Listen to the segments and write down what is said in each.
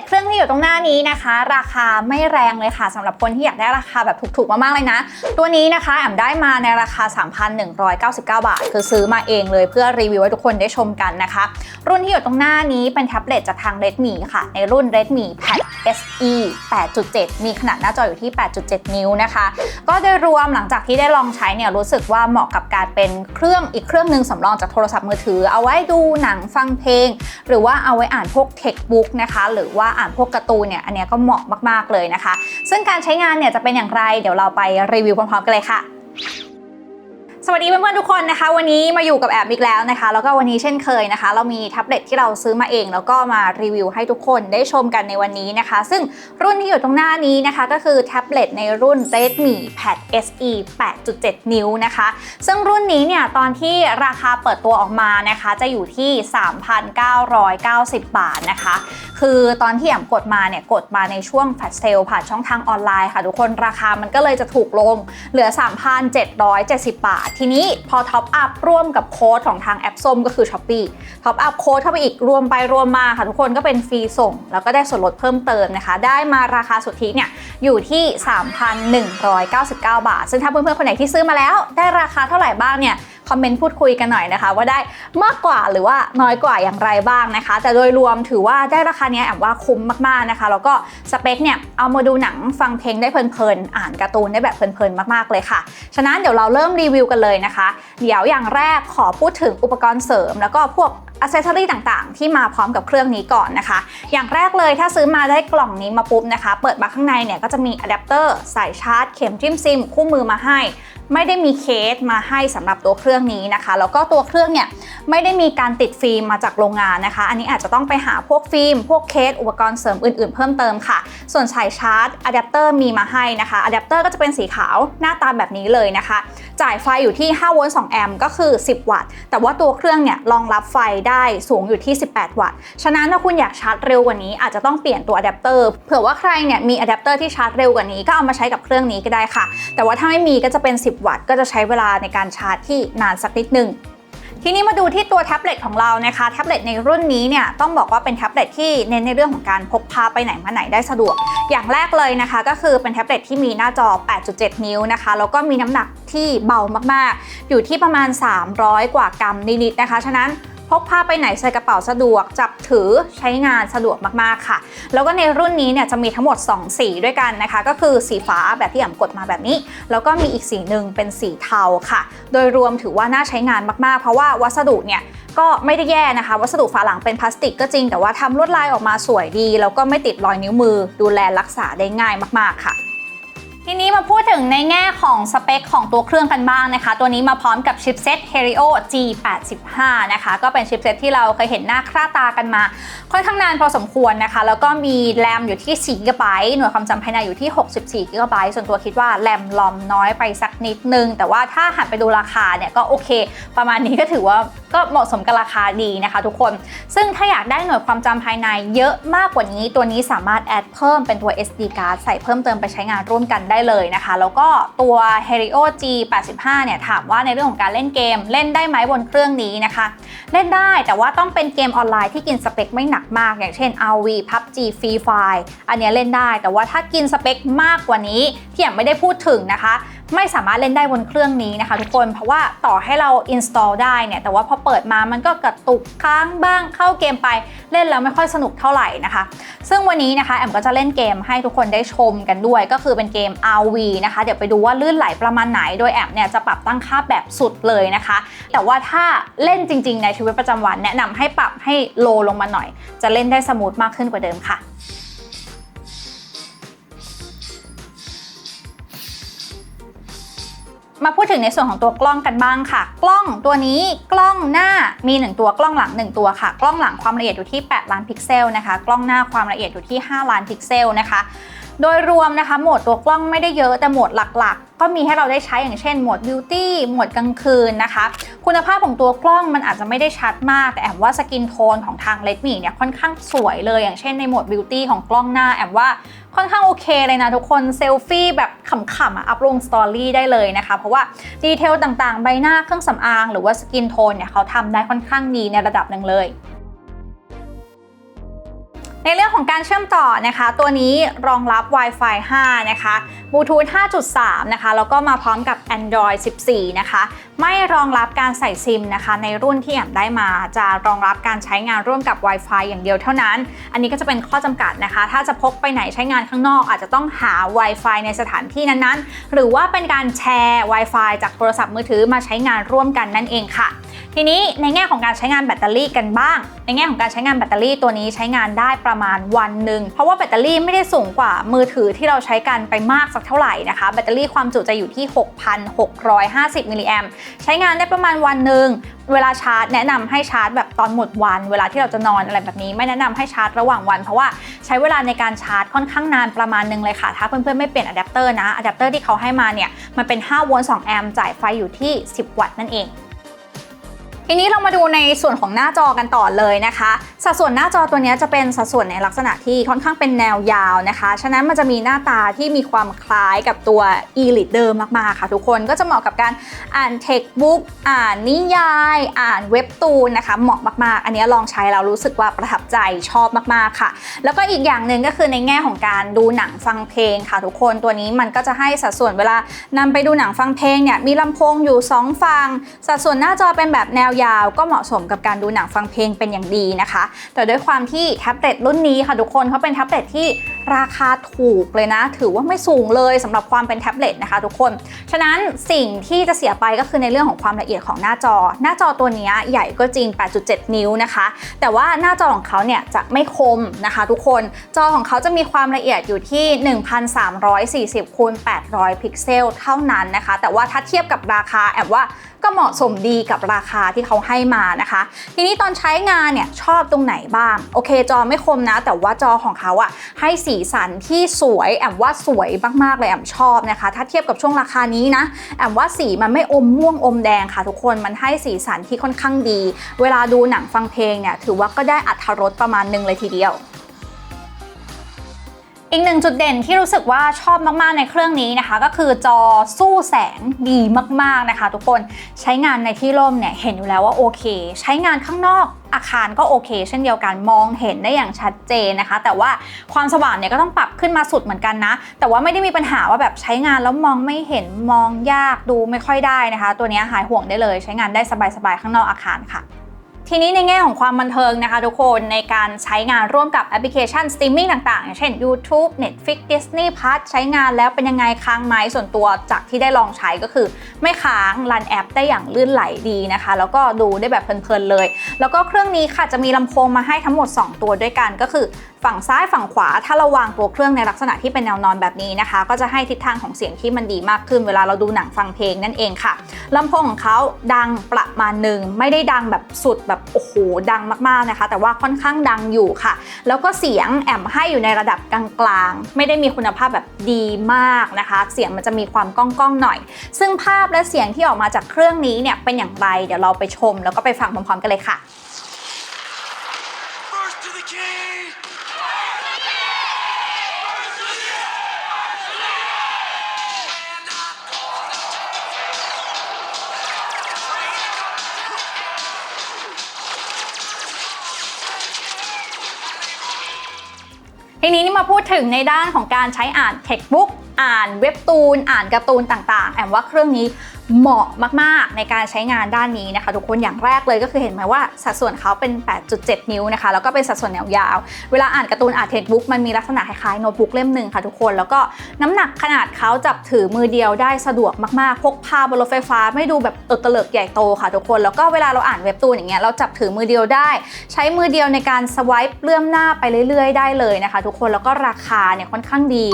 ตเครื่องที่อยู่ตรงหน้านี้นะคะ ราคาไม่แรงเลยค่ะสำหรับคนที่อยากได้ราคาแบบถูกๆมากๆเลยนะ ตัวนี้นะคะแอมได้มาในราคา 3,199 บาท คือซื้อมาเองเลยเพื่อรีวิวให้ทุกคนได้ชมกันนะคะ รุ่นที่อยู่ตรงหน้านี้เป็นแท็บเล็ตจากทาง Redmi ค่ะ ในรุ่น Redmi Pad SE 8.7 มีขนาดหน้าจออยู่ที่ 8.7 นิ้วนะคะ ก็โดยรวมหลังจากที่ได้ลองใช้เนี่ยรู้สึกว่าเหมาะกับการเป็นเครื่องอีกเครื่องหนึ่งสำรองจากโทรศัพท์มือถือ เอาไว้ดูหนังฟังเพลง หรือว่าเอาไว้อ่านพวกเทคบุ๊กนะคะ หรือว่าอ่านพวกการ์ตูนเนี่ยอันเนี้ยก็เหมาะมากๆเลยนะคะ ซึ่งการใช้งานเนี่ยจะเป็นอย่างไรเดี๋ยวเราไปรีวิวพร้อมๆกันเลยค่ะ วัสดีเพื่อนๆทุกคนนะคะ วันนี้มาอยู่กับแอบอีกแล้วนะคะ แล้วก็วันนี้เช่นเคยนะคะ เรามีแท็บเล็ตที่เราซื้อมาเอง แล้วก็มารีวิวให้ทุกคนได้ชมกันในวันนี้นะคะ ซึ่งรุ่นที่อยู่ตรงหน้านี้นะคะ ก็คือแท็บเล็ตในรุ่น Redmi Pad SE 8.7 นิ้วนะคะ ซึ่งรุ่นนี้เนี่ยตอนที่ราคาเปิดตัวออกมานะคะ จะอยู่ที่ 3,990 บาทนะคะ คือตอนที่แอมกดมาเนี่ยกดมาในช่วงแฟลชเซลผ่านช่องทางออนไลน์ค่ะทุกคนราคามันก็เลยจะถูกลงเหลือ 3,770 บาททีนี้พอท็อปอัพร่วมกับโค้ดของทางแอปส้มก็คือ s h อ p e e ท็อปอัพโค้ดเข้าไปอีกรวมไปรวมมาค่ะทุกคนก็เป็นฟรีส่ง แล้วก็ได้ส่วนลดเพิ่มเติมนะคะ ได้มาราคาสุทธิเนี่ยอยู่ที่ 3,199 บาท ซึ่งถ้าเพื่อนๆคนไหนที่ซื้อมาแล้ว ได้ราคาเท่าไหร่บ้างเนี่ย คอมเมนต์พูดคุยกันหน่อยนะคะ ว่าได้มากกว่าหรือว่าน้อยกว่าอย่างไรบ้างนะคะ แต่โดยรวมถือว่าได้ราคาเนี้ยแอบว่าคุ้มมากๆนะคะ แล้วก็สเปคเนี่ยเอามาดูหนังฟังเพลงได้เพลินๆอ่านการ์ตูนได้แบบเพลินๆมากๆเลยค่ะ ฉะนั้นเดี๋ยวเราเริ่มรีวิวกันเลยนะคะ เดี๋ยวอย่างแรกขอพูดถึงอุปกรณ์เสริม แล้วก็พวกอ c เซสซอรี่ต่างๆ ที่มาพร้อมกับเครื่องนี้ก่อนนะคะ อย่างแรกเลยถ้าซื้อมาได้กล่องนี้มาปุ๊บนะคะ เปิดมาข้างในเนี่ยก็จะมีอะแดปเตอร์สายชาร์จ เข็มจิ้มซิม คู่มือมาให้ ไม่ได้มีเคสมาให้สำหรับตัวเครื่องนี้นะคะ แล้วก็ตัวเครื่องเนี่ยไม่ได้มีการติดฟิล์มมาจากโรงงานนะคะ อันนี้อาจจะต้องไปหาพวกฟิล์ม พวกเคส อุปกรณ์เสริมอื่นๆ เพิ่มเติมค่ะ ส่วนสายชาร์จอะแดปเตอร์มีมาให้นะคะอะแดปเตอร์ก็จะเป็นสีขาวหน้าตาแบบนี้เลยนะคะ จ่ายไฟอยู่ที่ 5 โวลต์ 2 แอมป์ก็คือ 10 วัตต์ แต่ว่าตัวเครื่องเนี่ยรองรับไฟได้สูงอยู่ที่ 18 วัตต์ ฉะนั้นถ้าคุณอยากชาร์จเร็วกว่านี้อาจจะต้องเปลี่ยนตัวอะแดปเตอร์ เผื่อว่าใครเนี่ยมีอะแดปเตอร์ที่ชาร์จเร็วกว่านี้ก็เอามาใช้กับเครื่องนี้ก็ได้ค่ะ แต่ว่าถ้าไม่มีก็จะเป็น 10 วัตต์ ก็จะใช้เวลาในการชาร์จที่นานสักนิดนึง ทีนี้มาดูที่ตัวแท็บเล็ตของเรานะคะแท็บเล็ตในรุ่นนี้เนี่ยต้องบอกว่าเป็นแท็บเล็ตที่เน้นในเรื่องของการพกพาไปไหนมาไหนได้สะดวก อย่างแรกเลยนะคะ ก็คือเป็นแท็บเล็ตที่มีหน้าจอ 8.7 นิ้วนะคะแล้วก็มีน้ำหนักที่เบามากๆ อยู่ที่ประมาณ 300 กว่ากรัมนิดๆนะคะ ฉะนั้น พกพาไปไหนใส่กระเป๋าสะดวก จับถือใช้งานสะดวกมากๆค่ะ แล้วก็ในรุ่นนี้เนี่ยจะมีทั้งหมด 2 สีด้วยกันนะคะ ก็คือสีฟ้าแบบที่อ่ำกดมาแบบนี้ แล้วก็มีอีกสีหนึ่งเป็นสีเทาค่ะ โดยรวมถือว่าน่าใช้งานมากๆ เพราะว่าวัสดุเนี่ยก็ไม่ได้แย่นะคะ วัสดุฝาหลังเป็นพลาสติกก็จริง แต่ว่าทำลวดลายออกมาสวยดี แล้วก็ไม่ติดรอยนิ้วมือ ดูแลรักษาได้ง่ายมากๆค่ะ ทีนี้มาพูดถึงในแง่ของสเปคของตัวเครื่องกันบ้างนะคะ ตัวนี้มาพร้อมกับชิปเซ็ต Helio G85 นะคะก็เป็นชิปเซ็ตที่เราเคยเห็นหน้าค่าตากันมา ค่อนข้างนานพอสมควรนะคะ แล้วก็มีแรมอยู่ที่ 4 g b หน่วยความจำภายในอยู่ที่ 64 g b ส่วนตัวคิดว่าแรมลอมน้อยไปสักนิดนึง แต่ว่าถ้าหันไปดูราคาเนี่ยก็โอเค ประมาณนี้ก็ถือว่าก็เหมาะสมกับราคาดีนะคะทุกคน ซึ่งถ้าอยากได้หน่วยความจำภายในเยอะมากกว่านี้ ตัวนี้สามารถแอดเพิ่มเป็นตัว SD card ใส่เพิ่มเติมไปใช้งานร่วมกันได้เลยนะคะ แล้วก็ตัว Helio G85 เนี่ยถามว่าในเรื่องของการเล่นเกม เล่นได้ไหมบนเครื่องนี้นะคะ เล่นได้แต่ว่าต้องเป็นเกมออนไลน์ที่กินสเปคไม่หนักมาก อย่างเช่น RV PUBG Free Fire อันนี้เล่นได้ แต่ว่าถ้ากินสเปคมากกว่านี้ที่ยังไม่ได้พูดถึงนะคะ ไม่สามารถเล่นได้บนเครื่องนี้นะคะทุกคนเพราะว่าต่อให้เรา install ได้เนี่ยแต่ว่าพอเปิดมามันก็กระตุกค้างบ้างเข้าเกมไปเล่นแล้วไม่ค่อยสนุกเท่าไหร่นะคะ ซึ่งวันนี้นะคะแอมก็จะเล่นเกมให้ทุกคนได้ชมกันด้วย ก็คือเป็นเกม RV นะคะเดี๋ยวไปดูว่าลื่นไหลประมาณไหน โดยแอมเนี่ยจะปรับตั้งค่าแบบสุดเลยนะคะ แต่ว่าถ้าเล่นจริง ๆ ในชีวิตประจำวัน แนะนำให้ปรับให้โลลงมาหน่อย จะเล่นได้สมูทมากขึ้นกว่าเดิมค่ะ มาพูดถึงในส่วนของตัวกล้องกันบ้างค่ะ กล้องตัวนี้กล้องหน้ามี 1 ตัวกล้องหลัง 1 ตัวค่ะ กล้องหลังความละเอียดอยู่ที่ 8 ล้านพิกเซลนะคะ กล้องหน้าความละเอียดอยู่ที่ 5 ล้านพิกเซลนะคะ โดยรวมนะคะโหมดตัวกล้องไม่ได้เยอะแต่โหมดหลักๆ ก็มีให้เราได้ใช้อย่างเช่นโหมด Beauty โหมดกลางคืนนะคะ คุณภาพของตัวกล้องมันอาจจะไม่ได้ชัดมาก แต่แอมว่าสกินโทนของทาง Redmi เนี่ยค่อนข้างสวยเลยอย่างเช่นในโหมด Beauty ของกล้องหน้าแอมว่าค่อนข้างโอเคเลยนะทุกคนเซลฟี่แบบขำๆอะอัพลงสตอรี่ได้เลยนะคะ เพราะว่าดีเทลต่างๆ ใบหน้าเครื่องสำอาง หรือว่าสกินโทนเนี่ยเขาทำได้ค่อนข้างดีในระดับหนึ่งเลย ในเรื่องของการเชื่อมต่อนะคะ ตัวนี้รองรับ Wi-Fi 5 นะคะบลูทูธ 5.3 นะคะ แล้วก็มาพร้อมกับ Android 14 นะคะ ไม่รองรับการใส่ซิมนะคะ ในรุ่นที่แอมได้มา จะรองรับการใช้งานร่วมกับ Wi-Fi อย่างเดียวเท่านั้น อันนี้ก็จะเป็นข้อจำกัดนะคะ ถ้าจะพกไปไหนใช้งานข้างนอก อาจจะต้องหา Wi-Fi ในสถานที่นั้นๆ หรือว่าเป็นการแชร์ Wi-Fi จากโทรศัพท์มือถือมาใช้งานร่วมกันนั่นเองค่ะ ทีนี้ในแง่ของการใช้งานแบตเตอรี่กันบ้าง ในแง่ของการใช้งานแบตเตอรี่ตัวนี้ใช้งานได้ประมาณวันหนึ่งเพราะว่าแบตเตอรี่ไม่ได้สูงกว่ามือถือที่เราใช้กันไปมากสักเท่าไหร่นะคะ แบตเตอรี่ความจุจะอยู่ที่ 6,650มิลลิแอมใช้งานได้ประมาณวันหนึ่งเวลาชาร์จแนะนำให้ชาร์จแบบตอนหมดวัน เวลาที่เราจะนอนอะไรแบบนี้ ไม่แนะนำให้ชาร์จระหว่างวัน เพราะว่าใช้เวลาในการชาร์จค่อนข้างนานประมาณหนึงเลยค่ะ ถ้าเพื่อนๆไม่เปลี่ยนอะแดปเตอร์นะอะแดปเตอร์ที่เขาให้มาเนี่ยมันเป็น5โวลต์2แอมป์จ่ายไฟอยู่ที่ 10 วัตต์นั่นเอง ทีนี้เรามาดูในส่วนของหน้าจอกันต่อเลยนะคะ สัดส่วนหน้าจอตัวนี้จะเป็นสัดส่วนในลักษณะที่ค่อนข้างเป็นแนวยาวนะคะ ฉะนั้นมันจะมีหน้าตาที่มีความคล้ายกับตัว e-reader มากๆค่ะทุกคนก็จะเหมาะกับการอ่าน textbook อ่านนิยาย อ่านเว็บตูนนะคะ เหมาะมากๆ อันนี้ลองใช้แล้วรู้สึกว่าประทับใจชอบมากๆค่ะ แล้วก็อีกอย่างหนึ่งก็คือในแง่ของการดูหนังฟังเพลงค่ะทุกคนตัวนี้มันก็จะให้สัดส่วนเวลานำไปดูหนังฟังเพลงเนี่ยมีลำโพงอยู่2ฝั่งสัดส่วนหน้าจอเป็นแบบแนวยาวก็เหมาะสมกับการดูหนังฟังเพลงเป็นอย่างดีนะคะ แต่ด้วยความที่แท็บเล็ตรุ่นนี้ค่ะทุกคนเขาเป็นแท็บเล็ตที่ราคาถูกเลยนะ ถือว่าไม่สูงเลยสำหรับความเป็นแท็บเล็ตนะคะทุกคน ฉะนั้นสิ่งที่จะเสียไปก็คือในเรื่องของความละเอียดของหน้าจอ หน้าจอตัวนี้ใหญ่ก็จริง 8.7 นิ้วนะคะ แต่ว่าหน้าจอของเขาเนี่ยจะไม่คมนะคะทุกคน จอของเขาจะมีความละเอียดอยู่ที่ 1,340คูณ800 พิกเซลเท่านั้นนะคะ แต่ว่าถ้าเทียบกับราคาแอบว่า ก็เหมาะสมดีกับราคาที่เขาให้มานะคะ ทีนี้ตอนใช้งานเนี่ยชอบตรงไหนบ้าง โอเค จอไม่คมนะ แต่ว่าจอของเขาอะให้สีสันที่สวยแอมว่าสวยมากๆเลยแอมชอบนะคะ ถ้าเทียบกับช่วงราคานี้นะแอมว่าสีมันไม่อมม่วงอมแดงค่ะทุกคนมันให้สีสันที่ค่อนข้างดี เวลาดูหนังฟังเพลงเนี่ยถือว่าก็ได้อัธรสประมาณหนึ่งเลยทีเดียว อีกหนึ่งจุดเด่นที่รู้สึกว่าชอบมากๆในเครื่องนี้นะคะ ก็คือจอสู้แสงดีมากๆนะคะ ทุกคนใช้งานในที่ร่มเนี่ยเห็นอยู่แล้วว่าโอเค ใช้งานข้างนอกอาคารก็โอเค เช่นเดียวกันมองเห็นได้อย่างชัดเจนนะคะ แต่ว่าความสว่างเนี่ยก็ต้องปรับขึ้นมาสุดเหมือนกันนะ แต่ว่าไม่ได้มีปัญหาว่าแบบใช้งานแล้วมองไม่เห็นมองยากดูไม่ค่อยได้นะคะ ตัวนี้หายห่วงได้เลย ใช้งานได้สบายๆข้างนอกอาคารค่ะ ทีนี้ในแง่ของความบันเทิงนะคะทุกคนในการใช้งานร่วมกับแอปพลิเคชันสตรีมมิ่งต่างๆอย่างเช่น YouTube Netflix Disney Plus ใช้งานแล้วเป็นยังไงค้างไหมส่วนตัวจากที่ได้ลองใช้ก็คือ ไม่ค้างรันแอปได้อย่างลื่นไหลดีนะคะ แล้วก็ดูได้แบบเพลินๆเลย แล้วก็เครื่องนี้ค่ะจะมีลำโพงมาให้ทั้งหมด 2 ตัวด้วยกันก็คือฝั่งซ้ายฝั่งขวาถ้าเราวางตัวเครื่องในลักษณะที่เป็นแนวนอนแบบนี้นะคะ ก็จะให้ทิศทางของเสียงที่มันดีมากขึ้น เวลาเราดูหนังฟังเพลงนั่นเองค่ะลำโพงของเขาดังประมาณหนึ่งไม่ได้ดังแบบสุดแบบโอ้โหดังมากๆนะคะ แต่ว่าค่อนข้างดังอยู่ค่ะ แล้วก็เสียงแอมให้อยู่ในระดับกลางๆ ไม่ได้มีคุณภาพแบบดีมากนะคะ เสียงมันจะมีความก้องๆหน่อย ซึ่งภาพและเสียงที่ออกมาจากเครื่องนี้เนี่ยเป็นอย่างไร เดี๋ยวเราไปชม แล้วก็ไปฟังพร้อมๆกันเลยค่ะ ทีนี้นี่มาพูดถึงในด้านของการใช้อ่านเทคบุ๊กอ่านเว็บตูน อ่านการ์ตูนต่างๆ แอมว่าเครื่องนี้ เหมาะมากๆในการใช้งานด้านนี้นะคะ ทุกคนอย่างแรกเลยก็คือเห็นไหมว่าสัดส่วนเขาเป็น 8.7 นิ้วนะคะ แล้วก็เป็นสัดส่วนแนวยาว เวลาอ่านการ์ตูนอ่านเทคบุ๊กมันมีลักษณะคล้ายๆโน้ตบุ๊กเล่มหนึ่งค่ะทุกคนแล้วก็น้ำหนักขนาดเขาจับถือมือเดียวได้สะดวกมากๆ พกพาบนรถไฟฟ้าไม่ดูแบบเออเลิกใหญ่โตค่ะทุกคน แล้วก็เวลาเราอ่านเว็บตูนอย่างเงี้ยเราจับถือมือเดียวได้ ใช้มือเดียวในการสวายเลื่อมหน้าไปเรื่อย ๆ ได้เลยนะคะ ทุกคนแล้วก็ราคาเนี่ยค่อนข้างดี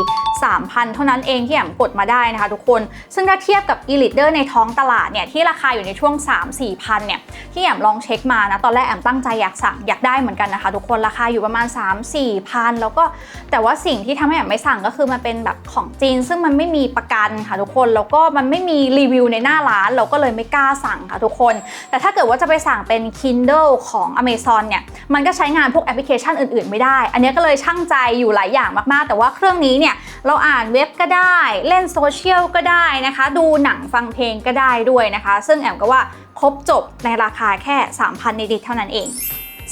3,000 เท่านั้นเองที่แอมกดมาได้นะคะ ทุกคนซึ่งถ้าเทียบกับ e-reader ในท้องตลาดเนี่ยที่ราคาอยู่ในช่วง 3-4พันเนี่ยที่แอมลองเช็คมานะตอนแรกแอมตั้งใจอยากสั่งอยากได้เหมือนกันนะคะทุกคนราคาอยู่ประมาณ 3-4พันแล้วก็แต่ว่าสิ่งที่ทำให้แอมไม่สั่งก็คือมันเป็นแบบของจีน ซึ่งมันไม่มีประกันค่ะทุกคนแล้วก็มันไม่มีรีวิวในหน้าร้าน เราก็เลยไม่กล้าสั่งค่ะทุกคน แต่ถ้าเกิดว่าจะไปสั่งเป็น Kindle ของ Amazon เนี่ยมันก็ใช้งานพวกแอปพลิเคชันอื่น ๆ ไม่ได้ อันนี้ก็เลยช่างใจอยู่หลายอย่างมากๆ แต่ว่าเครื่องนี้เนี่ยเราอ่านเว็บก็ได้ เล่นโซเชียลก็ได้นะคะ ดูหนังฟังเพลงก็ได้ด้วยนะคะ ซึ่งแอมก็ว่าครบจบในราคาแค่ 3,000นิดๆเท่านั้นเอง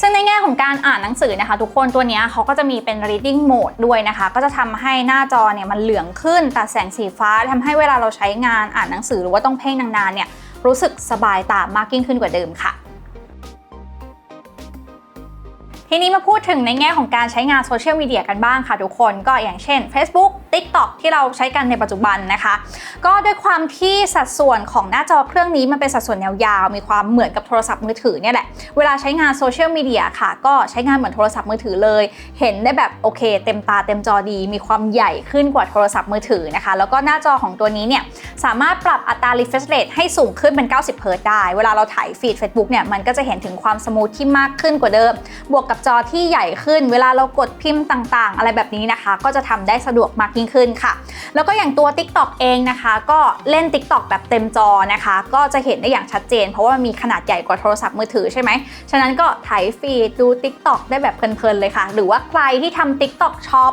ซึ่งในแง่ของการอ่านหนังสือนะคะ ทุกคนตัวนี้เขาก็จะมีเป็น reading mode ด้วยนะคะ ก็จะทำให้หน้าจอเนี่ยมันเหลืองขึ้นแต่แสงสีฟ้าทำให้เวลาเราใช้งานอ่านหนังสือหรือว่าต้องเพ่งนานๆเนี่ยรู้สึกสบายตามากยิ่งขึ้นกว่าเดิมค่ะ ทีนี้มาพูดถึงในแง่ของการใช้งานโซเชียลมีเดียกันบ้างค่ะทุกคนก็อย่างเช่น Facebook TikTok ที่เราใช้กันในปัจจุบันนะคะ ก็ด้วยความที่สัดส่วนของหน้าจอเครื่องนี้มันเป็นสัดส่วนยาวๆ มีความเหมือนกับโทรศัพท์มือถือเนี่ยแหละ เวลาใช้งานโซเชียลมีเดียค่ะ ก็ใช้งานเหมือนโทรศัพท์มือถือเลย เห็นได้แบบโอเค เต็มตาเต็มจอดี มีความใหญ่ขึ้นกว่าโทรศัพท์มือถือนะคะ แล้วก็หน้าจอของตัวนี้เนี่ยสามารถปรับอัตรา refresh rate ให้สูงขึ้นเป็น 90 เฮิร์ตได้ เวลาเราถ่ายฟีด Facebook เนี่ยมันก็จะเห็นถึงความสมูทที่มากขึ้นกว่าเดิม บวกกับจอที่ใหญ่ขึ้น เวลาเรากดพิมพ์ต่างๆ อะไรแบบนี้นะคะ ก็จะทำได้สะดวกมากยิ่งขึ้นค่ะ แล้วก็อย่างตัว TikTok เองนะคะ ก็เล่น TikTok แบบเต็มจอนะคะ ก็จะเห็นได้อย่างชัดเจน เพราะว่ามันมีขนาดใหญ่กว่าโทรศัพท์มือถือใช่ไหม ฉะนั้นก็ถ่ายฟีดดู TikTok ได้แบบเพลินๆเลยค่ะ หรือว่าใครที่ทำ TikTok Shop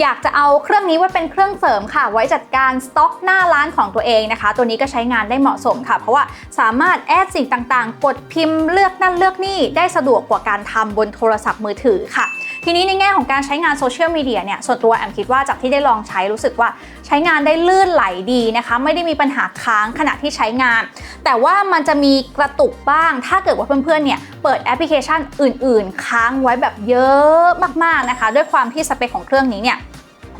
อยากจะเอาเครื่องนี้ไว้เป็นเครื่องเสริมค่ะ ไว้จัดการสต็อกหน้าร้านของตัวเองนะคะ ตัวนี้ก็ใช้งานได้เหมาะสมค่ะ เพราะว่าสามารถแอดสิ่งต่างๆ กดพิมพ์เลือกนั่นเลือกนี่ได้สะดวกกว่าการทำบนโทรศัพท์มือถือค่ะ ทีนี้ในแง่ของการใช้งานโซเชียลมีเดียเนี่ยส่วนตัวแอมคิดว่าจากที่ได้ลองใช้รู้สึกว่าใช้งานได้ลื่นไหลดีนะคะ ไม่ได้มีปัญหาค้างขณะที่ใช้งาน แต่ว่ามันจะมีกระตุกบ้าง ถ้าเกิดว่าเพื่อนๆเนี่ยเปิดแอปพลิเคชันอื่น ๆ ค้างไว้แบบเยอะมากๆนะคะ ด้วยความที่สเปคของเครื่องนี้เนี่ย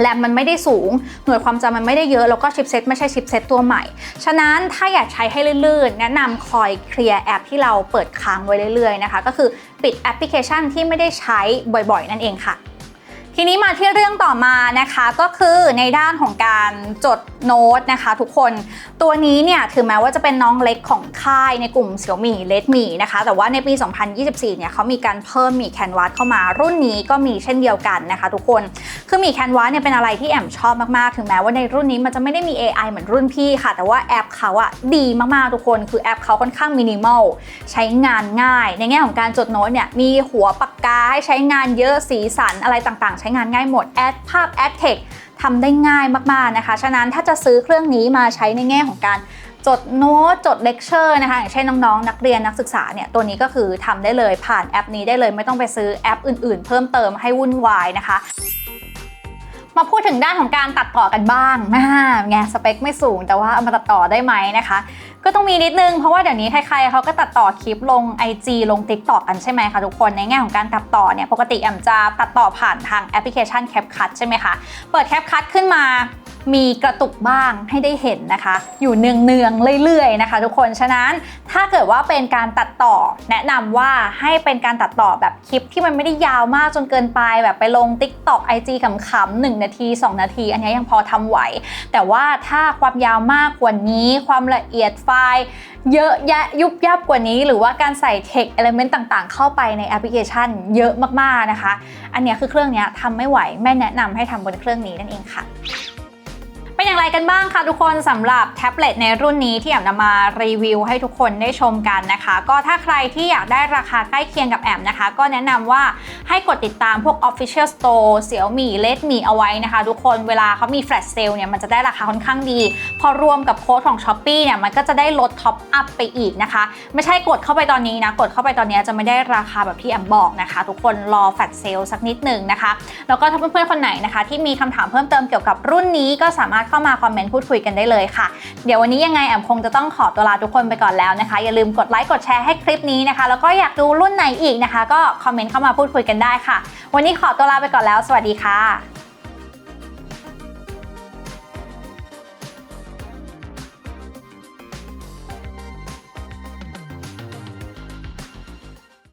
แรมมันไม่ได้สูง หน่วยความจำมันไม่ได้เยอะ แล้วก็ชิปเซ็ตไม่ใช่ชิปเซ็ตตัวใหม่ ฉะนั้นถ้าอยากใช้ให้ลื่นๆ แนะนำคอยเคลียร์แอปที่เราเปิดค้างไว้เรื่อยๆนะคะ ก็คือปิดแอปพลิเคชันที่ไม่ได้ใช้บ่อยๆ นั่นเองค่ะ ทีนี้มาที่เรื่องต่อมานะคะก็คือในด้านของการจดโน้ตนะคะ ทุกคนตัวนี้เนี่ยถึงแม้ว่าจะเป็นน้องเล็กของค่ายในกลุ่ม Xiaomi Redmi นะคะ แต่ว่าในปี 2024 เนี่ยเขามีการเพิ่มมีแคนวาสเข้ามา รุ่นนี้ก็มีเช่นเดียวกันนะคะ ทุกคนคือมีแคนวาสเนี่ยเป็นอะไรที่แอมชอบมากๆ ถึงแม้ว่าในรุ่นนี้มันจะไม่ได้มี AI เหมือนรุ่นพี่ค่ะ แต่ว่าแอปเขาอะดีมากๆทุกคนคือแอปเขาค่อนข้างมินิมอลใช้งานง่าย ในแง่ของการจดโน้ตเนี่ยมีหัวปากกาให้ใช้งานเยอะสีสันอะไรต่างๆใช้งานง่ายหมดแอดภาพแอดเทคทำได้ง่ายมากๆนะคะ ฉะนั้นถ้าจะซื้อเครื่องนี้มาใช้ในแง่ของการจดโน้ตจดเลคเชอร์นะคะอย่างเช่นน้องๆ นักเรียนนักศึกษาเนี่ยตัวนี้ก็คือทำได้เลยผ่านแอปนี้ได้เลยไม่ต้องไปซื้อแอปอื่นๆ เพิ่มเติมให้วุ่นวายนะคะมาพูดถึงด้านของการตัดต่อกันบ้างนะไงสเปคไม่สูงแต่ว่าเอามาตัดต่อได้ไหมนะคะ ก็ต้องมีนิดนึงเพราะว่าเดี๋ยวนี้ใครๆเขาก็ตัดต่อคลิปลง IG ลง TikTok กันใช่ไหมคะทุกคนในแง่ของการตัดต่อเนี่ยปกติแอมจะตัดต่อผ่านทางแอปพลิเคชัน CapCut ใช่ไหมคะเปิด CapCut ขึ้นมามีกระตุกบ้างให้ได้เห็นนะคะ อยู่เนืองๆเรื่อยๆนะคะ ทุกคนฉะนั้นถ้าเกิดว่าเป็นการตัดต่อ แนะนำว่าให้เป็นการตัดต่อแบบคลิปที่มันไม่ได้ยาวมากจนเกินไป แบบไปลง TikTok IG ขำๆ1นาที 2 นาที อันนี้ยังพอทำไหว แต่ว่าถ้าความยาวมากกว่านี้ความละเอียดไฟล์ เยอะแยะยุบยับกว่านี้หรือว่าการใส่เทคเอลเมนต์ต่างๆ เข้าไปในแอปพลิเคชัน เยอะมากๆนะคะ อันนี้คือเครื่องนี้ทำไม่ไหวแม่แนะนำให้ทำบนเครื่องนี้นั่นเองค่ะ อย่างไรกันบ้างคะทุกคนสำหรับแท็บเล็ตในรุ่นนี้ที่แอมนำมารีวิวให้ทุกคนได้ชมกันนะคะ ก็ถ้าใครที่อยากได้ราคาใกล้เคียงกับแอมนะคะ ก็แนะนำว่าให้กดติดตามพวก Official Store Xiaomi Redmi เอาไว้นะคะ ทุกคนเวลาเขามี Flash Sale เนี่ยมันจะได้ราคาค่อนข้างดี พอรวมกับโค้ดของ s h อ p e e เนี่ยมันก็จะได้ลดท็อปอัพไปอีกนะคะ ไม่ใช่กดเข้าไปตอนนี้นะ กดเข้าไปตอนนี้จะไม่ได้ราคาแบบที่แอมบอกนะคะ ทุกคนรอ Flash Sale สักนิดหนึ่งนะคะแล้วก็ถ้าเพื่อนๆคนไหนนะคะ ที่มีคำถามเพิ่มเติมเกี่ยวกับรุ่นนี้ก็สามารถเข้ามาคอมเมนต์พูดคุยกันได้เลยค่ะ เดี๋ยววันนี้ยังไงแอมคงจะต้องขอตัวลาทุกคนไปก่อนแล้วนะคะ อย่าลืมกดไลค์กดแชร์ให้คลิปนี้นะคะ แล้วก็อยากดูรุ่นไหนอีกนะคะ ก็คอมเมนต์เข้ามาพูดคุยกันได้ค่ะ วันนี้ขอตัวลาไปก่อนแล้ว สวัสดีค่ะ